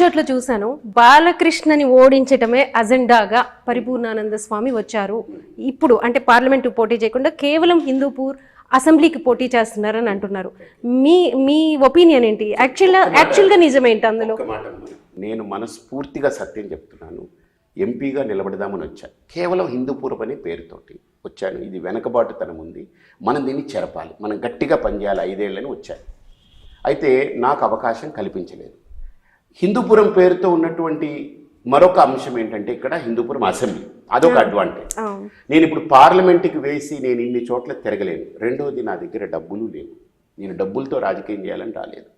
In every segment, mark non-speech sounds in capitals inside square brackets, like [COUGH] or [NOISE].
చోట్ల చూశాను. బాలకృష్ణని ఓడించటమే అజెండాగా పరిపూర్ణానంద స్వామి వచ్చారు. ఇప్పుడు అంటే పార్లమెంటు పోటీ చేయకుండా కేవలం హిందూపూర్ అసెంబ్లీకి పోటీ చేస్తున్నారని అంటున్నారు. మీ మీ ఒపీనియన్ ఏంటి? యాక్చువల్గా యాక్చువల్గా నిజమేంటి అందులో. నేను మనస్ఫూర్తిగా సత్యం చెప్తున్నాను. ఎంపీగా నిలబడదామని వచ్చాను కేవలం హిందూపూర్వం అనే పేరుతోటి వచ్చాను. ఇది వెనకబాటుతనం ఉంది. మనం దీన్ని చెరపాలి. మనం గట్టిగా పనిచేయాలి. ఐదేళ్ళని వచ్చాను. అయితే నాకు అవకాశం కల్పించలేదు. హిందూపురం పేరుతో ఉన్నటువంటి మరొక అంశం ఏంటంటే ఇక్కడ హిందూపురం అసెంబ్లీ. అదొక అడ్వాంటేజ్ నేను ఇప్పుడు పార్లమెంట్కి వేసి నేను ఇన్ని చోట్ల తిరగలేను. రెండోది నా దగ్గర డబ్బులు లేవు. నేను డబ్బులతో రాజకీయం చేయాలని రాలేదు.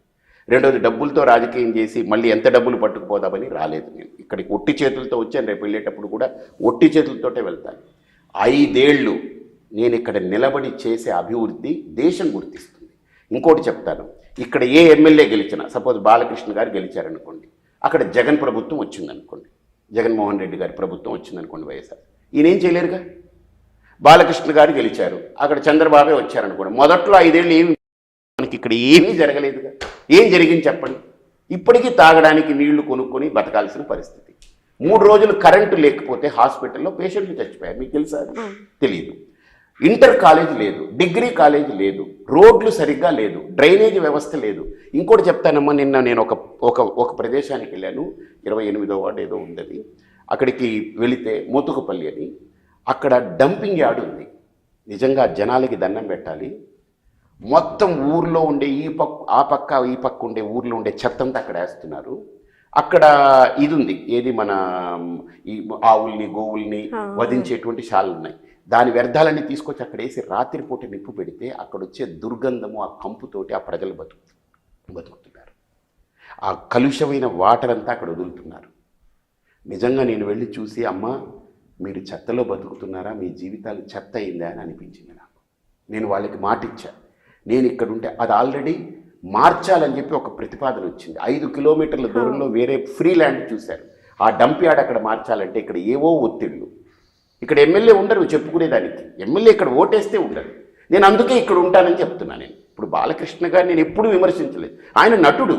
రెండోది డబ్బులతో రాజకీయం చేసి మళ్ళీ ఎంత డబ్బులు పట్టుకుపోదామని రాలేదు నేను. ఇక్కడికి ఒట్టి చేతులతో వచ్చాను. రేపు వెళ్ళేటప్పుడు కూడా ఒట్టి చేతులతోటే వెళ్తాను. ఐదేళ్ళు నేను ఇక్కడ నిలబడి చేసే అభివృద్ధి దేశం గుర్తిస్తుంది. ఇంకోటి చెప్తాను. ఇక్కడ ఏ ఎమ్మెల్యే గెలిచినా సపోజ్ బాలకృష్ణ గారు గెలిచారనుకోండి అక్కడ జగన్ ప్రభుత్వం వచ్చిందనుకోండి జగన్మోహన్ రెడ్డి గారి ప్రభుత్వం వచ్చిందనుకోండి వైఎస్ఆర్. ఈయన ఏం చేయలేరుగా? బాలకృష్ణ గారు గెలిచారు అక్కడ చంద్రబాబే వచ్చారనుకోండి మొదట్లో ఐదేళ్ళు ఏమి మనకి ఇక్కడ ఏమీ జరగలేదుగా? ఏం జరిగింది చెప్పండి? ఇప్పటికీ తాగడానికి నీళ్ళు కొనుక్కొని బతకాల్సిన పరిస్థితి. మూడు రోజులు కరెంటు లేకపోతే హాస్పిటల్లో పేషెంట్లు చచ్చిపోయారు మీకు తెలుసా? తెలియదు ఇంటర్ కాలేజ్ లేదు డిగ్రీ కాలేజ్ లేదు రోడ్లు సరిగ్గా లేదు డ్రైనేజ్ వ్యవస్థ లేదు. ఇంకోటి చెప్తానమ్మా నిన్న నేను ఒక ఒక ఒక ప్రదేశానికి వెళ్ళాను ఇరవై ఎనిమిదో వార్డు ఏదో ఉంది అక్కడికి వెళితే మోతుకుపల్లి అని అక్కడ డంపింగ్ యార్డ్ ఉంది. నిజంగా జనాలకి దండం పెట్టాలి. మొత్తం ఊర్లో ఉండే ఈ పక్క ఆ పక్క ఈ పక్క ఉండే ఊర్లో ఉండే చెత్తంతా అక్కడ వేస్తున్నారు. అక్కడ ఇది ఉంది ఏది మన ఈ ఆవుల్ని గోవుల్ని వధించేటువంటి శాలలు ఉన్నాయి దాని వ్యర్థాలన్నీ తీసుకొచ్చి అక్కడ వేసి రాత్రిపూట నిప్పు పెడితే అక్కడ వచ్చే దుర్గంధము ఆ కంపుతోటి ఆ ప్రజలు బతుకు బతుకుతున్నారు. ఆ కలుషమైన వాటర్ అంతా అక్కడ వదులుతున్నారు. నిజంగా నేను వెళ్ళి చూసి అమ్మ మీరు చెత్తలో బతుకుతున్నారా? మీ జీవితాలు చెత్త అయిందా అని అనిపించింది నాకు. నేను వాళ్ళకి మాట ఇచ్చా. నేను ఇక్కడ ఉంటే అది ఆల్రెడీ మార్చాలని చెప్పి ఒక ప్రతిపాదన వచ్చింది. ఐదు కిలోమీటర్ల దూరంలో వేరే ఫ్రీ ల్యాండ్ చూశారు. ఆ డంప్ యార్డ్ అక్కడ మార్చాలంటే ఇక్కడ ఏవో ఒత్తిళ్ళు. ఇక్కడ ఎమ్మెల్యే ఉండరు చెప్పుకునేదానికి. ఎమ్మెల్యే ఇక్కడ ఓటేస్తే ఉండరు. నేను అందుకే ఇక్కడ ఉంటానని చెప్తున్నా నేను. ఇప్పుడు బాలకృష్ణ గారిని నేను ఎప్పుడూ విమర్శించలేదు. ఆయన నటుడు.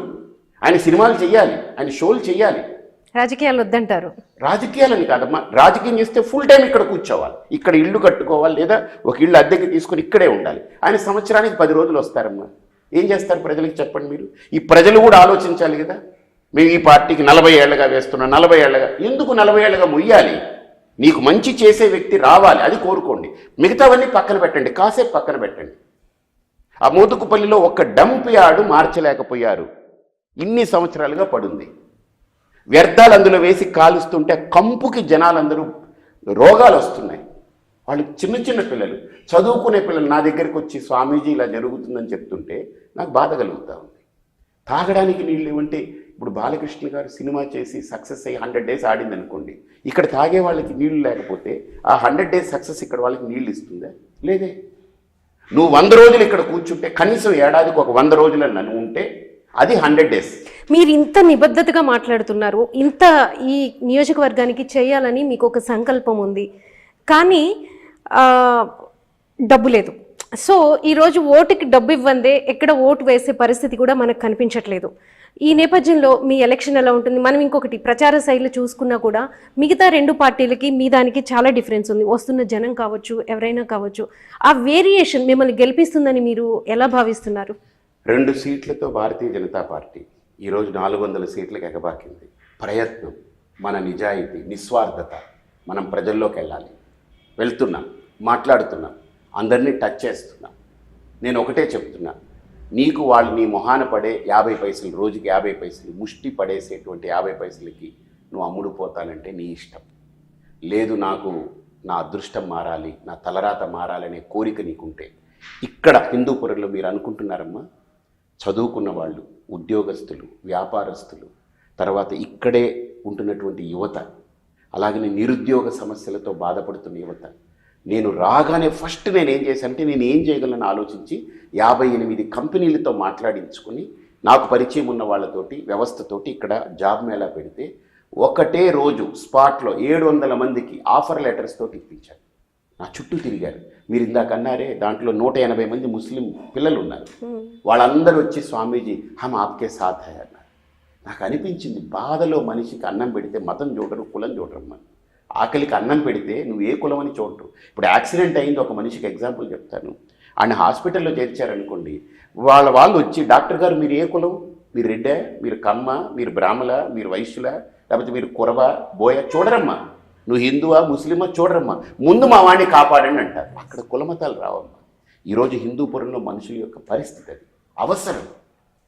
ఆయన సినిమాలు చేయాలి ఆయన షోలు చేయాలి రాజకీయాలు వద్దంటారు. రాజకీయాలని కాదమ్మా. రాజకీయం చేస్తే ఫుల్ టైం ఇక్కడ కూర్చోవాలి. ఇక్కడ ఇల్లు కట్టుకోవాలి లేదా ఒక ఇల్లు అద్దెకి తీసుకొని ఇక్కడే ఉండాలి. ఆయన సంవత్సరానికి పది రోజులు వస్తారమ్మా. ఏం చేస్తారు ప్రజలకు చెప్పండి మీరు? ఈ ప్రజలు కూడా ఆలోచించాలి కదా. మేము ఈ పార్టీకి నలభై ఏళ్ళగా వేస్తున్నాం నలభై ఏళ్ళగా ఎందుకు నలభై ఏళ్ళగా మొయ్యాలి? మీకు మంచి చేసే వ్యక్తి రావాలి అది కోరుకోండి. మిగతావన్నీ పక్కన పెట్టండి కాసేపు పక్కన పెట్టండి. ఆ మోతుకుపల్లిలో ఒక డంప్ యార్డు మార్చలేకపోయారు. ఇన్ని సంవత్సరాలుగా పడుంది. వ్యర్థాలు అందులో వేసి కాలుస్తుంటే కంపుకి జనాలందరూ రోగాలు వస్తున్నాయి. వాళ్ళు చిన్న చిన్న పిల్లలు చదువుకునే పిల్లలు నా దగ్గరికి వచ్చి స్వామీజీ ఇలా జరుగుతుందని చెప్తుంటే నాకు బాధ కలుగుతూ ఉంది. తాగడానికి నీళ్ళు ఇవ్వంటే ఇప్పుడు బాలకృష్ణ గారు సినిమా చేసి సక్సెస్ అయ్యి హండ్రెడ్ డేస్ ఆడింది అనుకోండి ఇక్కడ తాగే వాళ్ళకి నీళ్ళు లేకపోతే ఆ హండ్రెడ్ డేస్ సక్సెస్ ఇక్కడ వాళ్ళకి నీళ్ళు ఇస్తుందా? లేదే. నువ్వు వంద రోజులు ఇక్కడ కూర్చుంటే కనీసం ఏడాదికి ఒక వంద రోజులు నన్ను ఉంటే అది హండ్రెడ్ డేస్. మీరు ఇంత నిబద్ధతగా మాట్లాడుతున్నారు ఇంత ఈ నియోజకవర్గానికి చేయాలని మీకు ఒక సంకల్పం ఉంది. కానీ డబ్బు లేదు. సో ఈరోజు ఓటుకి డబ్బు ఇవ్వందే ఎక్కడ ఓటు వేసే పరిస్థితి కూడా మనకు కనిపించట్లేదు. ఈ నేపథ్యంలో మీ ఎలక్షన్ ఎలా ఉంటుంది? మనం ఇంకొకటి ప్రచార శైలి చూసుకున్నా కూడా మిగతా రెండు పార్టీలకి మీ దానికి చాలా డిఫరెన్స్ ఉంది. వస్తున్న జనం కావచ్చు ఎవరైనా కావచ్చు. ఆ వేరియేషన్ మిమ్మల్ని గెలిపిస్తుందని మీరు ఎలా భావిస్తున్నారు? రెండు సీట్లతో భారతీయ జనతా పార్టీ ఈరోజు నాలుగు వందల సీట్లకు ఎగబాకింది. ప్రయత్నం మన నిజాయితీ నిస్వార్థత మనం ప్రజల్లోకి వెళ్ళాలి. వెళ్తున్నాం మాట్లాడుతున్నాం అందరినీ టచ్ చేస్తున్నాం. నేను ఒకటే చెప్తున్నా నీకు వాళ్ళు నీ మొహాన పడే యాభై పైసలు రోజుకి యాభై పైసలు ముష్టి పడేసేటువంటి యాభై పైసలకి నువ్వు అమ్ముడు పోతానంటే నీ ఇష్టం. లేదు నాకు నా అదృష్టం మారాలి నా తలరాత మారాలనే కోరిక నీకుంటే ఇక్కడ హిందూపురంలో మీరు అనుకుంటున్నారమ్మా? చదువుకున్న వాళ్ళు ఉద్యోగస్తులు వ్యాపారస్తులు తర్వాత ఇక్కడే ఉంటున్నటువంటి యువత అలాగనే నిరుద్యోగ సమస్యలతో బాధపడుతున్న యువత నేను రాగానే ఫస్ట్ నేను ఏం చేశానంటే నేను ఏం చేయగలను ఆలోచించి యాభై ఎనిమిది కంపెనీలతో మాట్లాడించుకుని నాకు పరిచయం ఉన్న వాళ్ళతోటి వ్యవస్థతోటి ఇక్కడ జాబ్ మేళా పెడితే ఒకటే రోజు స్పాట్లో ఏడు వందల మందికి ఆఫర్ లెటర్స్ తోటి ఇప్పించాను నా చుట్టూ తిరిగారు. మీరు ఇందాక అన్నారే దాంట్లో నూట ఎనభై మంది ముస్లిం పిల్లలు ఉన్నారు వాళ్ళందరూ వచ్చి స్వామీజీ హమ్ ఆప్కే హై అన్నారు. నాకు అనిపించింది బాధలో మనిషికి అన్నం పెడితే మతం చూడరు కులం చూడరమ్మా ఆకలికి అన్నం పెడితే నువ్వు ఏ కులం అని చూడరు ఇప్పుడు యాక్సిడెంట్ అయింది ఒక మనిషికి ఎగ్జాంపుల్ చెప్తాను. ఆయన హాస్పిటల్లో చేర్చారనుకోండి వాళ్ళ వాళ్ళు వచ్చి డాక్టర్ గారు మీరు ఏ కులం? మీరు రెడ్డే? మీరు కమ్మ? మీరు బ్రాహ్మల మీరు వైశ్యుల? లేకపోతే మీరు కురవ? బోయ? చూడరమ్మా. నువ్వు హిందువా? ముస్లిమా? చూడరమ్మా. ముందు మా వాడిని కాపాడండి అంటారు. అక్కడ కులమతాలు రావమ్మా. ఈరోజు హిందూపురంలో మనుషుల యొక్క పరిస్థితి అది. అవసరం.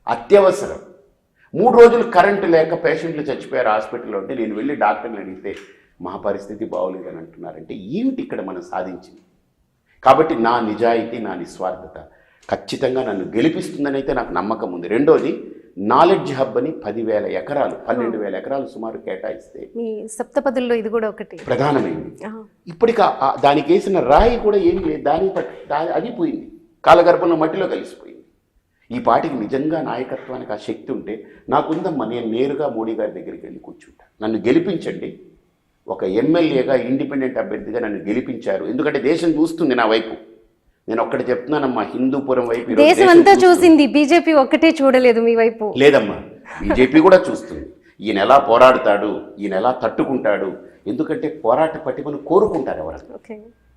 అత్యవసరం. మూడు రోజులు కరెంటు లేక పేషెంట్లు చచ్చిపోయారు హాస్పిటల్లో ఉంటే నేను వెళ్ళి డాక్టర్ని అడిగితే మా పరిస్థితి బాగోలేదని అంటున్నారంటే ఏమిటి ఇక్కడ మనం సాధించింది? కాబట్టి నా నిజాయితీ నా నిస్వార్థత ఖచ్చితంగా నన్ను గెలిపిస్తుందని అయితే నాకు నమ్మకం ఉంది. రెండోది నాలెడ్జ్ హబ్ అని పదివేల ఎకరాలు పన్నెండు వేల ఎకరాలు సుమారు కేటాయిస్తే మీ సప్తపదుల్లో ఇది కూడా ఒకటి. ప్రధానమైంది. ఇప్పటికి దానికి వేసిన రాయి కూడా ఏమీ లేదు. దాని అది పోయింది కాలగర్భంలో మట్టిలో కలిసిపోయింది. ఈ పాటికి నిజంగా నాయకత్వానికి ఆ శక్తి ఉంటే నాకుందమ్మా నేను నేరుగా మోడీ గారి దగ్గరికి వెళ్ళి కూర్చుంటా. నన్ను గెలిపించండి. ఒక ఎమ్మెల్యేగా ఇండిపెండెంట్ అభ్యర్థిగా నన్ను గెలిపించారు. ఎందుకంటే దేశం చూస్తుంది నా వైపు. నేను ఒక్కటి చెప్తున్నానమ్మా హిందూపురం వైపు దేశం అంతా. చూసింది బీజేపీ ఒక్కటే చూడలేదు మీ వైపు. లేదమ్మా బీజేపీ కూడా చూస్తుంది. ఈయన ఎలా పోరాడతాడు ఈయన ఎలా తట్టుకుంటాడు. ఎందుకంటే పోరాట పటిమను కోరుకుంటారు ఎవరైనా ఓకే.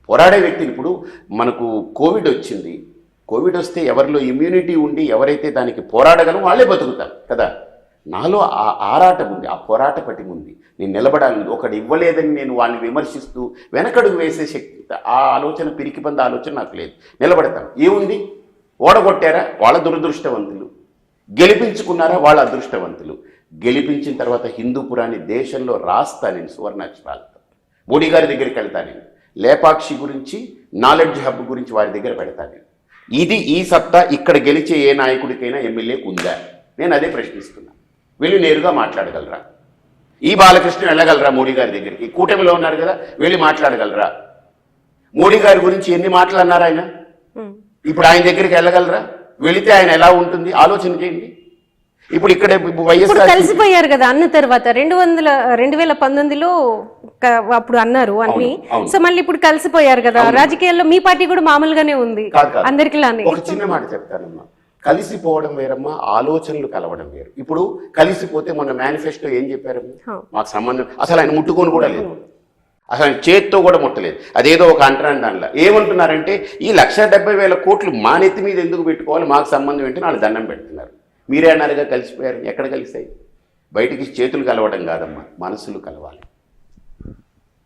పోరాడే వ్యక్తిని ఇప్పుడు మనకు కోవిడ్ వచ్చింది. కోవిడ్ వస్తే ఎవరిలో ఇమ్యూనిటీ ఉండి ఎవరైతే దానికి పోరాడగలం వాళ్ళే బతుకుతారు కదా? నాలో ఆ ఆరాటం ఉంది ఆ పోరాట పటి ఉంది. నేను నిలబడాలి ఒకటి ఇవ్వలేదని నేను వాళ్ళని విమర్శిస్తూ వెనకడుగు వేసే శక్తి ఆ ఆలోచన పిరికిబంద ఆలోచన నాకు లేదు. నిలబడతాను. ఏముంది? ఓడగొట్టారా? వాళ్ళ దురదృష్టవంతులు. గెలిపించుకున్నారా? వాళ్ళ అదృష్టవంతులు. గెలిపించిన తర్వాత హిందూపురాన్ని దేశంలో రాస్తా నేను సువర్ణాక్షరాలతో. మోడీ గారి దగ్గరికి వెళ్తా నేను. లేపాక్షి గురించి నాలెడ్జ్ హబ్ గురించి వారి దగ్గర పెడతా నేను. ఇది ఈ సత్తా ఇక్కడ గెలిచే ఏ నాయకుడికైనా ఎమ్మెల్యేకు ఉందా నేను అదే ప్రశ్నిస్తున్నాను వెళ్ళి నేరుగా మాట్లాడగలరా? ఈ బాలకృష్ణ వెళ్ళగలరా మోడీ గారి దగ్గరికి? కూటమిలో ఉన్నారు కదా వెళ్ళి మాట్లాడగలరా? మోడీ గారి గురించి ఎన్ని మాటలు అన్నారు ఆయన. ఇప్పుడు ఆయన దగ్గరికి వెళ్ళగలరా? వెళితే ఆయన ఎలా ఉంటుంది? ఆలోచన చేయండి ఇప్పుడు ఇక్కడ వైఎస్ఆర్ కలిసిపోయారు కదా అన్న తర్వాత రెండు వందల రెండు వేల పంతొమ్మిదిలో అప్పుడు అన్నారు అన్ని. సో మళ్ళీ ఇప్పుడు కలిసిపోయారు కదా. రాజకీయాల్లో మీ పార్టీ కూడా మామూలుగానే ఉంది ఒక చిన్న మాట చెప్తానమ్మా. కలిసిపోవడం వేరమ్మా ఆలోచనలు కలవడం వేరు. ఇప్పుడు కలిసిపోతే మొన్న మేనిఫెస్టో ఏం చెప్పారమ్మా. మాకు సంబంధం అసలు ఆయన ముట్టుకొని కూడా లేదు. అసలు ఆయన చేత్తో కూడా ముట్టలేదు. అదేదో ఒక అంటరాని దానిలో. ఏమంటున్నారంటే ఈ లక్ష డెబ్బై వేల కోట్లు మా నెత్తి మీద ఎందుకు పెట్టుకోవాలి మాకు సంబంధం ఏంటి వాళ్ళు దండం పెడుతున్నారు. మీరే అన్నారుగా కలిసిపోయారు ఎక్కడ కలిసాయి? బయటికి చేతులు కలవడం కాదమ్మా మనసులు కలవాలి.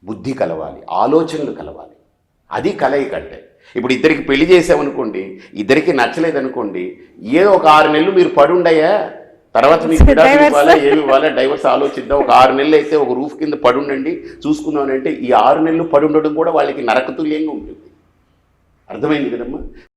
బుద్ధి కలవాలి ఆలోచనలు కలవాలి. అది కలయిక అంటే. ఇప్పుడు ఇద్దరికి పెళ్ళి చేసామనుకోండి ఇద్దరికి నచ్చలేదనుకోండి ఏదో ఒక ఆరు నెలలు మీరు పడుండయా? తర్వాత మీకు [LAUGHS] విడాకులు. ఇవ్వాలా ఏమి ఇవ్వాలా? డైవర్స్ ఆలోచిద్దాం. ఒక ఆరు నెలలు అయితే ఒక రూఫ్ కింద పడుండండి. చూసుకుందాం అంటే ఈ ఆరు నెలలు పడుండడం కూడా వాళ్ళకి నరకతుల్యంగా ఉంటుంది. అర్థమైంది కదమ్మా?